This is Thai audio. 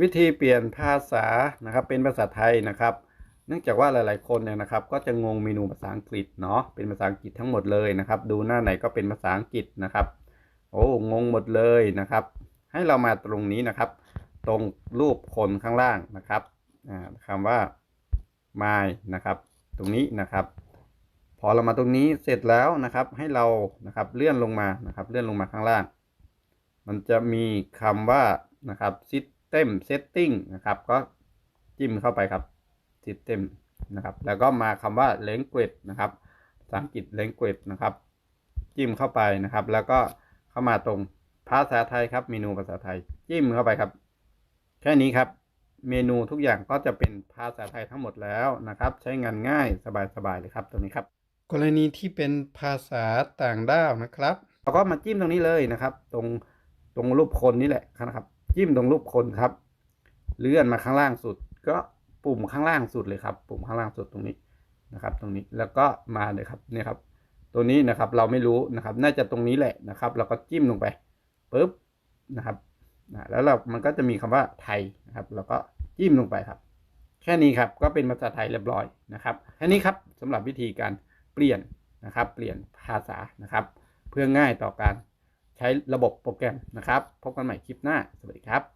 วิธีเปลี่ยนภาษานะครับเป็นภาษาไทยนะครับ เนื่องจากว่าหลาย ๆ คนเนี่ยนะครับ ก็จะงงเมนูภาษาอังกฤษเนาะเป็นภาษาอังกฤษทั้งหมดเลยนะครับ ดูหน้าไหนก็เป็นภาษาอังกฤษนะครับ โอ้งงหมดเลยนะครับ ให้เรามาตรงนี้นะครับ ตรงรูปคนข้างล่างนะครับอ่าคำว่า my นะครับ ตรงนี้นะครับ พอเรามาตรงนี้เสร็จแล้วนะครับ ให้เรานะครับเลื่อนลงมานะครับ เลื่อนลงมาข้างล่าง มันจะมีคำว่านะครับ system setting นะครับ ก็จิ้มเข้าไปครับ system นะครับ แล้วก็มาคำว่า language นะครับภาษาอังกฤษ language นะครับ จิ้มเข้าไปนะครับ แล้วก็เข้ามาตรงภาษาไทยครับ เมนูภาษาไทย จิ้มเข้าไปครับ แค่นี้ครับ เมนูทุกอย่างก็จะเป็นภาษาไทยทั้งหมดแล้วนะครับ ใช้งานง่ายสบายๆเลยครับตรงนี้ครับ กรณีที่เป็นภาษาต่างด้าวนะครับเราก็มาจิ้มตรงนี้เลยนะครับ ตรงตรงรูปคนนี่แหละนะครับ จิ้มตรงรูปคนครับ เลื่อนมาข้างล่างสุด ก็ปุ่มข้างล่างสุดเลยครับ ปุ่มข้างล่างสุดตรงนี้นะครับ ตรงนี้แล้วก็มาเลยครับเนี่ยครับ ตัวนี้นะครับเราไม่รู้นะครับ น่าจะตรงนี้แหละนะครับ เราก็จิ้มลงไปปุ๊บนะครับนะแล้วเรามันก็จะมีคำว่าไทยนะครับ แล้วก็จิ้มลงไปครับ แค่นี้ครับก็เป็นภาษาไทยเรียบร้อยนะครับแค่นี้ครับสำหรับวิธีการเปลี่ยนนะครับ เปลี่ยนภาษานะครับ เพื่อง่ายต่อการ ใช้ระบบโปรแกรมนะครับ พบกันใหม่คลิปหน้า สวัสดีครับ